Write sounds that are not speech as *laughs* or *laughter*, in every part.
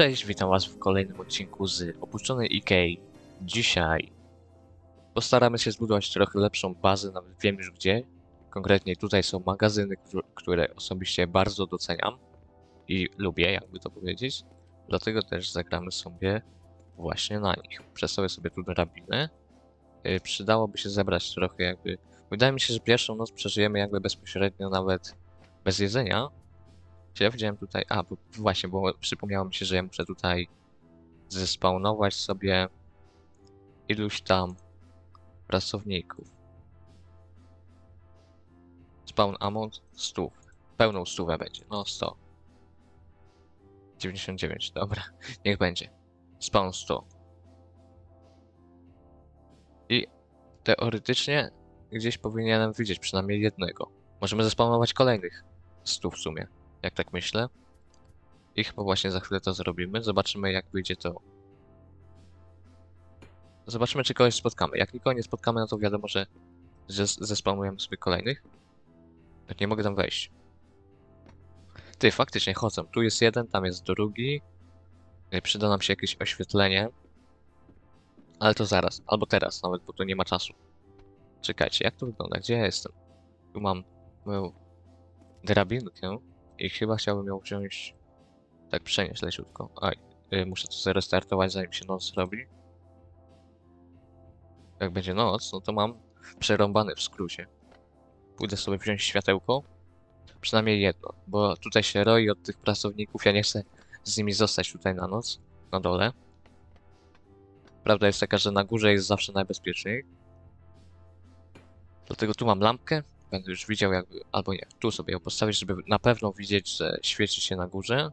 Cześć, witam was w kolejnym odcinku z opuszczonej Ikei. Dzisiaj postaramy się zbudować trochę lepszą bazę, nawet wiem już gdzie. Konkretnie tutaj są magazyny, któ- które osobiście bardzo doceniam i lubię, jakby to powiedzieć. Dlatego też zagramy sobie właśnie na nich. Przedstawię sobie tu drabinę. Yy, Przydałoby się zebrać trochę jakby... Wydaje mi się, że pierwszą noc przeżyjemy jakby bezpośrednio nawet bez jedzenia. Czy ja widziałem tutaj... A, bo, właśnie, bo przypomniało mi się, że ja muszę tutaj zespawnować sobie iluś tam pracowników. Spawn amount 100. Pełną stówę będzie. No 100. 99, dobra. *laughs* Niech będzie. Spawn 100. I teoretycznie gdzieś powinienem widzieć przynajmniej jednego. Możemy zespawnować kolejnych 100 w sumie jak tak myślę. I chyba właśnie za chwilę to zrobimy. Zobaczymy, jak wyjdzie to. Zobaczymy, czy kogoś spotkamy. Jak nikogo nie spotkamy, no to wiadomo, że zes- zespawnujemy sobie kolejnych. Tak nie mogę tam wejść. Ty, faktycznie chodzą. Tu jest jeden, tam jest drugi. Y, Przyda nam się jakieś oświetlenie. Ale to zaraz. Albo teraz nawet, bo tu nie ma czasu. Czekajcie, jak to wygląda? Gdzie ja jestem? Tu mam moją drabinkę. I chyba chciałbym ją wziąć. Tak przenieść leciutko. Aj, y, muszę to zrestartować zanim się noc zrobi. Jak będzie noc, no to mam przerąbany w skrócie. Pójdę sobie wziąć światełko. Przynajmniej jedno, bo tutaj się roi od tych pracowników. Ja nie chcę z nimi zostać tutaj na noc, na dole. Prawda jest taka, że na górze jest zawsze najbezpieczniej. Dlatego tu mam lampkę, będę już widział jakby, albo nie, tu sobie ją postawić, żeby na pewno widzieć, że świeci się na górze.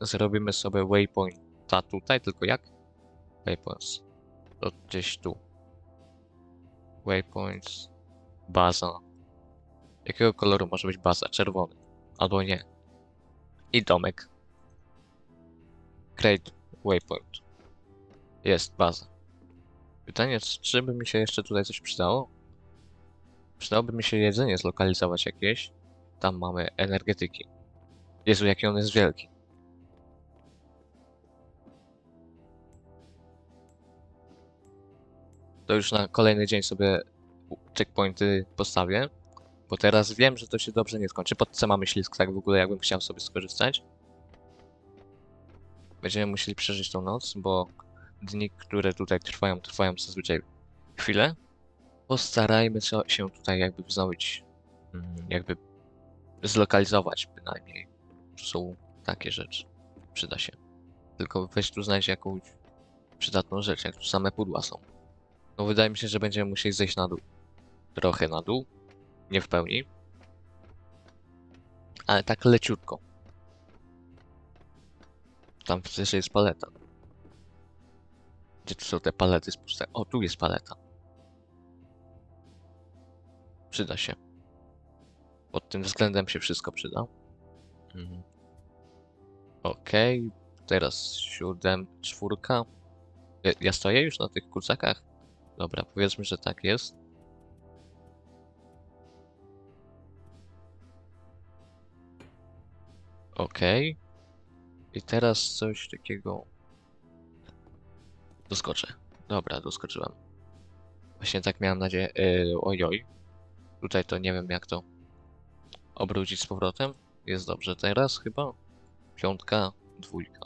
Zrobimy sobie waypointa tutaj, tylko jak? Waypoints. To gdzieś tu. Waypoints. Baza. Jakiego koloru może być baza? Czerwony. Albo nie. I domek. Create waypoint. Jest baza. Pytanie, czy by mi się jeszcze tutaj coś przydało? Przydałoby mi się jedzenie zlokalizować jakieś. Tam mamy energetyki. Jezu, jaki on jest wielki. To już na kolejny dzień sobie checkpointy postawię. Bo teraz wiem, że to się dobrze nie skończy. Pod C mamy ślizg, tak w ogóle jakbym chciał sobie skorzystać. Będziemy musieli przeżyć tą noc, bo dni, które tutaj trwają, trwają zazwyczaj chwilę postarajmy się tutaj jakby wznowić, mm, jakby zlokalizować bynajmniej. Są takie rzeczy. Przyda się. Tylko weź tu znajdź jakąś przydatną rzecz, jak tu same pudła są. No wydaje mi się, że będziemy musieli zejść na dół. Trochę na dół. Nie w pełni. Ale tak leciutko. Tam przecież jest paleta. Gdzie tu są te palety spuste? O, tu jest paleta. Przyda się. Pod tym względem się wszystko przyda. Mhm. Okej, teraz siódem, czwórka. Ja, ja stoję już na tych kurczakach? Dobra, powiedzmy, że tak jest. Okej. I teraz coś takiego. Doskoczę. Dobra, doskoczyłem. Właśnie tak miałem nadzieję. Yy, ojoj. Tutaj to nie wiem jak to obrócić z powrotem. Jest dobrze teraz chyba. Piątka, dwójka.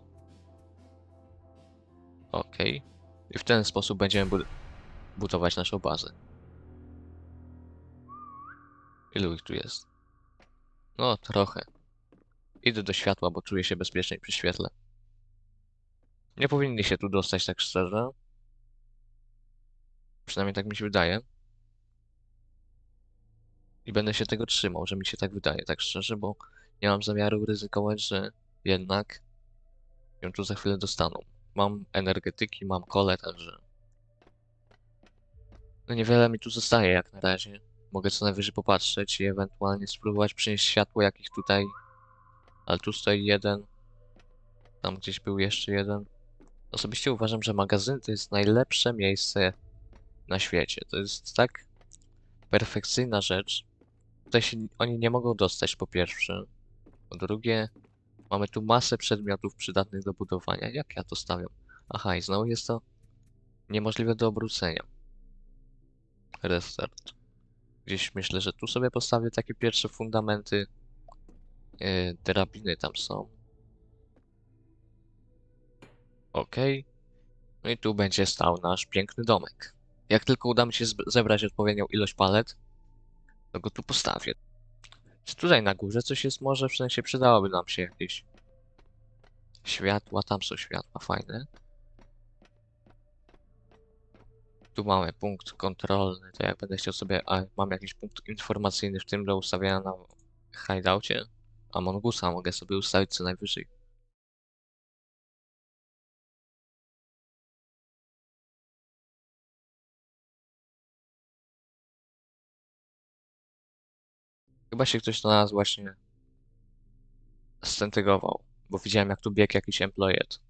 Okej. I w ten sposób będziemy bu budować naszą bazę. Ilu ich tu jest? No, trochę. Idę do światła, bo czuję się bezpieczniej przy świetle. Nie powinni się tu dostać tak szczerze. Przynajmniej tak mi się wydaje. I będę się tego trzymał, że mi się tak wydaje, tak szczerze, bo nie mam zamiaru ryzykować, że jednak ją tu za chwilę dostaną. Mam energetyki, mam kole, także... No niewiele mi tu zostaje jak na razie. Mogę co najwyżej popatrzeć i ewentualnie spróbować przynieść światło, jakich tutaj... Ale tu stoi jeden. Tam gdzieś był jeszcze jeden. Osobiście uważam, że magazyn to jest najlepsze miejsce na świecie. To jest tak perfekcyjna rzecz. Tutaj się oni nie mogą dostać po pierwsze. Po drugie, Mamy tu masę przedmiotów przydatnych do budowania. Jak ja to stawiam? Aha, i znowu jest to niemożliwe do obrócenia. Restart. Gdzieś myślę, że tu sobie postawię takie pierwsze fundamenty. Yy, drabiny tam są. Ok. No i tu będzie stał nasz piękny domek. Jak tylko uda mi się zebrać odpowiednią ilość palet, to go tu postawię. Czy tutaj na górze coś jest może? W sensie przydałoby nam się jakieś światła. Tam są światła fajne. Tu mamy punkt kontrolny, to jak będę chciał sobie, a mam jakiś punkt informacyjny w tym do ustawienia na hideoutie, a Mongusa mogę sobie ustawić co najwyżej. Chyba się ktoś do nas właśnie stentygował, bo widziałem jak tu biegł jakiś employed.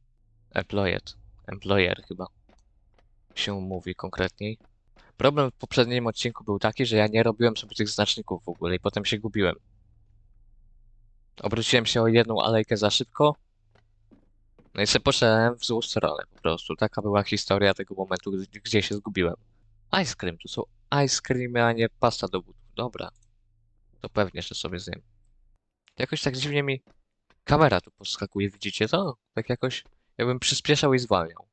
Employed. Employer chyba się mówi konkretniej. Problem w poprzednim odcinku był taki, że ja nie robiłem sobie tych znaczników w ogóle i potem się gubiłem. Obróciłem się o jedną alejkę za szybko. No i sobie poszedłem w złą stronę po prostu. Taka była historia tego momentu, gdzie- się zgubiłem. Ice cream, tu są ice creamy, a nie pasta do butów. Dobra. To pewnie, że sobie zjem. Jakoś tak dziwnie mi kamera tu podskakuje, widzicie to? Tak jakoś jakbym przyspieszał i zwalniał.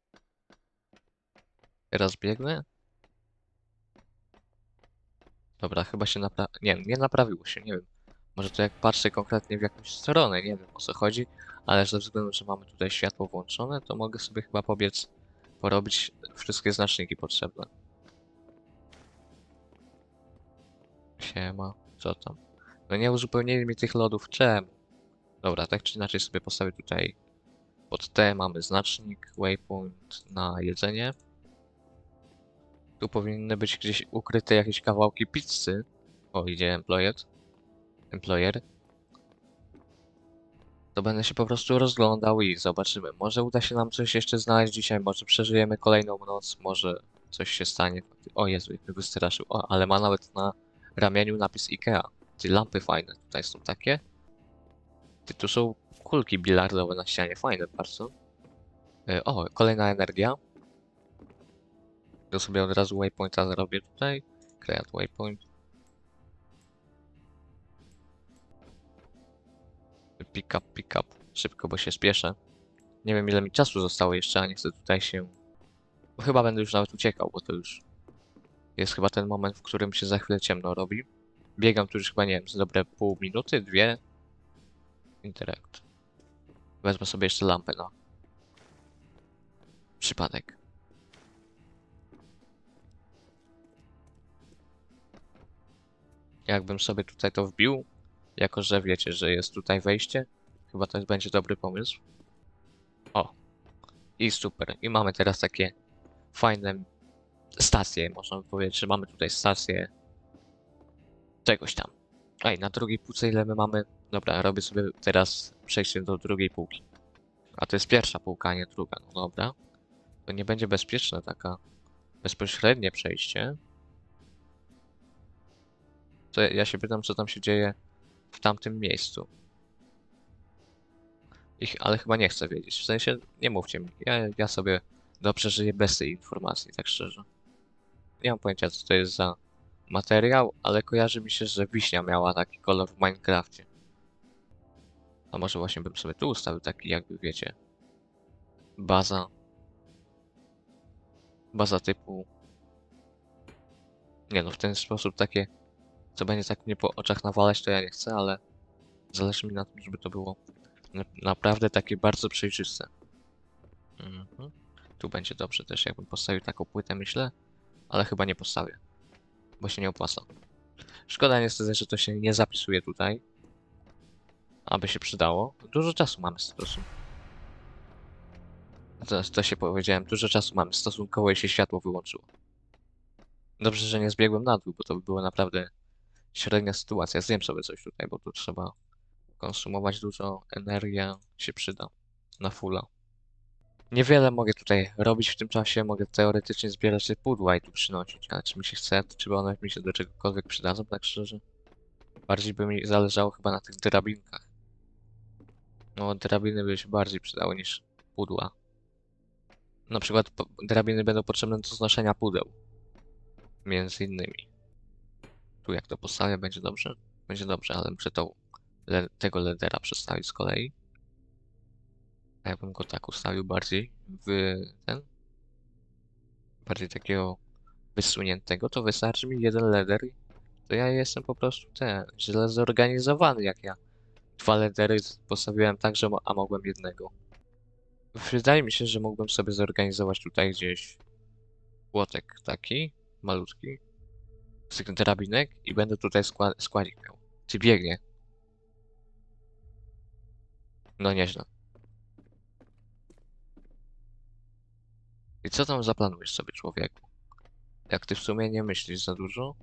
Teraz biegnę. Dobra, chyba się. Nie, nie naprawiło się, nie wiem. Może to jak patrzę konkretnie w jakąś stronę, nie wiem o co chodzi, ale ze względu, że mamy tutaj światło włączone, to mogę sobie chyba pobiec, porobić wszystkie znaczniki potrzebne. Siema, co tam? No nie uzupełnili mi tych lodów, czemu? Dobra, tak czy inaczej sobie postawię tutaj pod T mamy znacznik, waypoint na jedzenie. Tu powinny być gdzieś ukryte jakieś kawałki pizzy. O, idzie employed. Employer. To będę się po prostu rozglądał i zobaczymy. Może uda się nam coś jeszcze znaleźć dzisiaj, może przeżyjemy kolejną noc, może coś się stanie. O Jezu, jak wystraszył. O, ale ma nawet na ramieniu napis IKEA. Ty lampy fajne tutaj są takie. Tu są kulki bilardowe na ścianie, fajne bardzo. E, O, kolejna energia. To sobie od razu waypointa zrobię tutaj. Create waypoint. Pick up, pick up. Szybko, bo się spieszę. Nie wiem ile mi czasu zostało jeszcze, a nie chcę tutaj się... Chyba będę już nawet uciekał, bo to już... Jest chyba ten moment, w którym się za chwilę ciemno robi. Biegam tu już chyba, nie wiem, z dobre pół minuty, dwie. Interact. Wezmę sobie jeszcze lampę na... Przypadek. Jakbym sobie tutaj to wbił, jako że wiecie, że jest tutaj wejście, chyba to będzie dobry pomysł. O. I super. I mamy teraz takie fajne stacje, można by powiedzieć, że mamy tutaj stację czegoś tam. Ej, na drugiej półce ile my mamy? Dobra, robię sobie teraz przejście do drugiej półki. A to jest pierwsza półka, a nie druga. No dobra. To nie będzie bezpieczne taka bezpośrednie przejście. To ja się pytam, co tam się dzieje w tamtym miejscu. Ich, ale chyba nie chcę wiedzieć. W sensie, nie mówcie mi. Ja, ja sobie dobrze żyję bez tej informacji, tak szczerze. Nie mam pojęcia, co to jest za materiał, ale kojarzy mi się, że wiśnia miała taki kolor w Minecrafcie. A może właśnie bym sobie tu ustawił taki, jakby wiecie, baza. Baza typu. Nie no, w ten sposób takie, co będzie tak mnie po oczach nawalać, to ja nie chcę, ale zależy mi na tym, żeby to było na naprawdę takie bardzo przejrzyste. Mhm. Tu będzie dobrze też, jakbym postawił taką płytę, myślę, ale chyba nie postawię, bo się nie opłaca. Szkoda niestety, że to się nie zapisuje tutaj, aby się przydało. Dużo czasu mamy stosunkowo. To, to się powiedziałem, dużo czasu mamy stosunkowo i się światło wyłączyło. Dobrze, że nie zbiegłem na dół, bo to by była naprawdę średnia sytuacja. Zjem sobie coś tutaj, bo tu trzeba konsumować dużo, energia się przyda na fulla. Niewiele mogę tutaj robić w tym czasie, mogę teoretycznie zbierać te pudła i tu przynosić, ale czy mi się chce, czy one mi się do czegokolwiek przydadzą, tak szczerze? Bardziej by mi zależało chyba na tych drabinkach. No, drabiny by się bardziej przydały niż pudła. Na przykład drabiny będą potrzebne do znoszenia pudeł. Między innymi. Tu jak to postawię, będzie dobrze? Będzie dobrze, ale muszę to, le, tego ledera przestawić z kolei. A jakbym go tak ustawił bardziej w ten, bardziej takiego wysuniętego, to wystarczy mi jeden leder. To ja jestem po prostu ten, źle zorganizowany, jak ja dwa ledery postawiłem tak, że a mogłem jednego. Wydaje mi się, że mógłbym sobie zorganizować tutaj gdzieś płotek taki, malutki, z tych drabinek i będę tutaj skła składnik miał. Czy biegnie? No nieźle. I co tam zaplanujesz sobie, człowieku? Jak ty w sumie nie myślisz za dużo?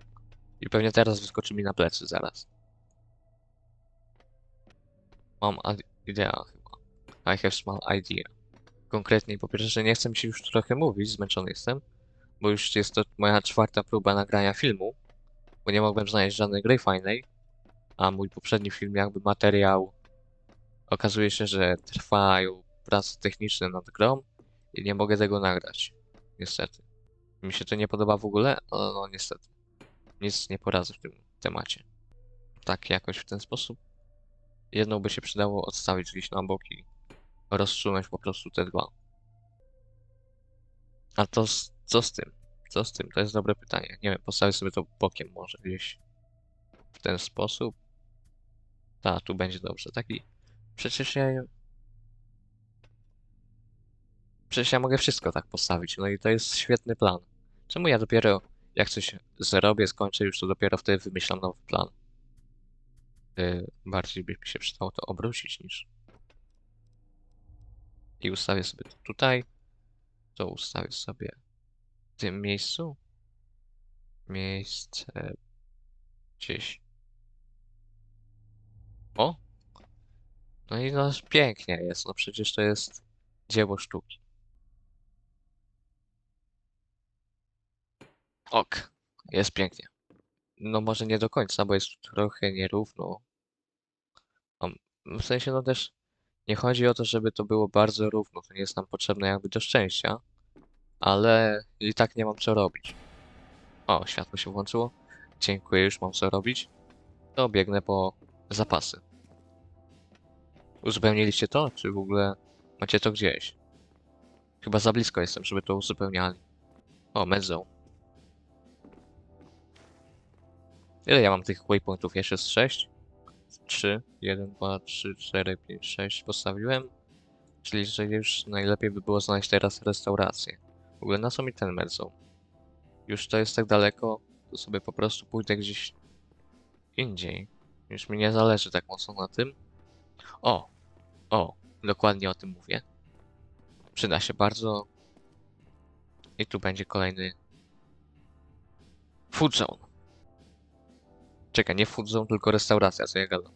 I pewnie teraz wyskoczy mi na plecy zaraz. Mam idea chyba. I have small idea. Konkretniej, po pierwsze, nie chcę mi się już trochę mówić, zmęczony jestem, bo już jest to moja czwarta próba nagrania filmu, bo nie mogłem znaleźć żadnej gry fajnej, a mój poprzedni film, jakby materiał, okazuje się, że trwają prace techniczne nad grą i nie mogę tego nagrać. Niestety. Mi się to nie podoba w ogóle, ale no niestety. Nic nie poradzę w tym temacie. Tak jakoś w ten sposób. Jedną by się przydało odstawić gdzieś na boki rozsunąć po prostu te dwa. A to z, co z tym? Co z tym? To jest dobre pytanie. Nie wiem, postawię sobie to bokiem może gdzieś w ten sposób. Ta, tu będzie dobrze. Taki. Przecież ja. Przecież ja mogę wszystko tak postawić. No i to jest świetny plan. Czemu ja dopiero jak coś zrobię, skończę już, to dopiero wtedy wymyślam nowy plan. Yy, bardziej by mi się przydało to obrócić niż i ustawię sobie to tutaj. To ustawię sobie w tym miejscu. Miejsce gdzieś. O! No i no pięknie jest, no przecież to jest dzieło sztuki. Ok, jest pięknie. No może nie do końca, bo jest trochę nierówno. Am- W sensie no też nie chodzi o to, żeby to było bardzo równo, to nie jest nam potrzebne jakby do szczęścia, ale i tak nie mam co robić. O, światło się włączyło. Dziękuję, już mam co robić. To biegnę po zapasy. Uzupełniliście to, czy w ogóle macie to gdzieś? Chyba za blisko jestem, żeby to uzupełniali. O, medzą. Ile ja mam tych waypointów? Jeszcze z 6? 3, 1, 2, 3, 4, 5, 6 postawiłem. Czyli, że już najlepiej by było znaleźć teraz restaurację. W ogóle na co mi ten medzą? Już to jest tak daleko, to sobie po prostu pójdę gdzieś indziej. Już mi nie zależy tak mocno na tym. O! O! Dokładnie o tym mówię. Przyda się bardzo. I tu będzie kolejny food zone. Czekaj, nie food zone, tylko restauracja, co ja gadam.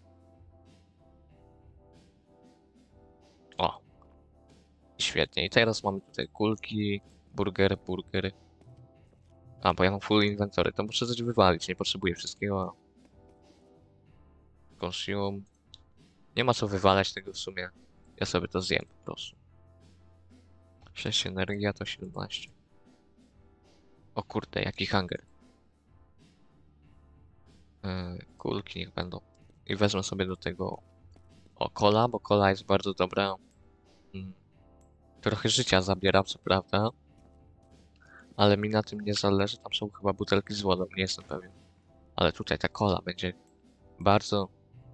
O. Świetnie. I teraz mamy tutaj kulki, burger, burger. A, bo ja mam full inventory, to muszę coś wywalić, nie potrzebuję wszystkiego. Consume. Nie ma co wywalać tego w sumie. Ja sobie to zjem po prostu. 6 energia to 17. O kurde, jaki hunger. Yy, kulki niech będą. I wezmę sobie do tego o kola, bo kola jest bardzo dobra. Mm. Trochę życia zabiera, co prawda. Ale mi na tym nie zależy. Tam są chyba butelki z wodą, nie jestem pewien. Ale tutaj ta kola będzie bardzo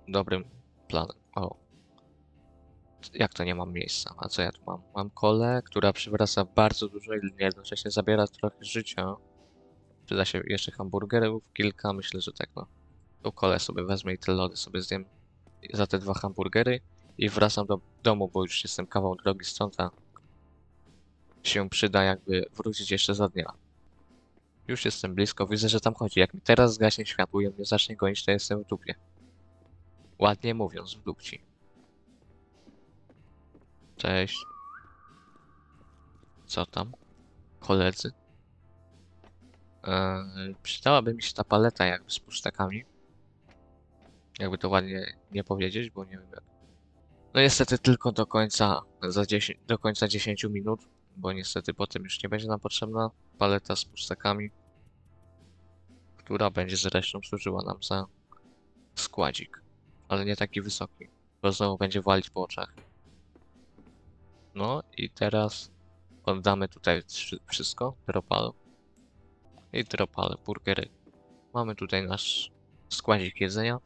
dobrym planem. O. Jak to nie mam miejsca? A co ja tu mam? Mam kolę, która przywraca bardzo dużo i jednocześnie zabiera trochę życia. Przyda się jeszcze hamburgerów, kilka, myślę, że tak no. Tą kolę sobie wezmę i te lody sobie zjem za te dwa hamburgery i wracam do domu, bo już jestem kawał drogi stąd, a się przyda jakby wrócić jeszcze za dnia. Już jestem blisko, widzę, że tam chodzi. Jak mi teraz zgaśnie światło i on mnie zacznie gonić, to jestem w dupie. Ładnie mówiąc, w dupci. Cześć. Co tam? Koledzy? Eee, przydałaby mi się ta paleta jakby z puszczakami. Jakby to ładnie nie powiedzieć, bo nie wiem jak. No niestety tylko do końca, za 10, do końca 10 minut, bo niestety potem już nie będzie nam potrzebna paleta z pustakami, która będzie zresztą służyła nam za składzik, ale nie taki wysoki, bo znowu będzie walić po oczach. No i teraz oddamy tutaj wszy- wszystko, dropal i dropal, burgery. Mamy tutaj nasz składzik jedzenia.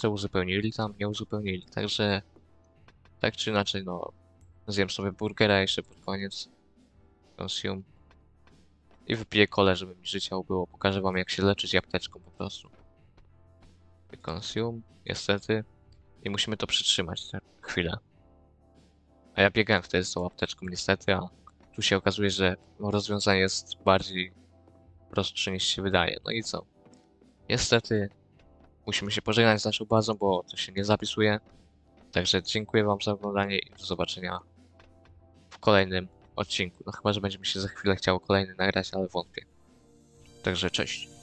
To uzupełnili tam? Nie uzupełnili, także tak czy inaczej, no zjem sobie burgera jeszcze pod koniec. Consume. I wypiję kole, żeby mi życia ubyło. Pokażę wam jak się leczyć apteczką po prostu. Consume, niestety. I musimy to przytrzymać te chwilę. A ja biegałem wtedy z tą apteczką niestety, a tu się okazuje, że rozwiązanie jest bardziej prostsze niż się wydaje. No i co? Niestety musimy się pożegnać z naszą bazą, bo to się nie zapisuje. Także dziękuję wam za oglądanie i do zobaczenia w kolejnym odcinku. No chyba, że będzie mi się za chwilę chciało kolejny nagrać, ale wątpię. Także cześć.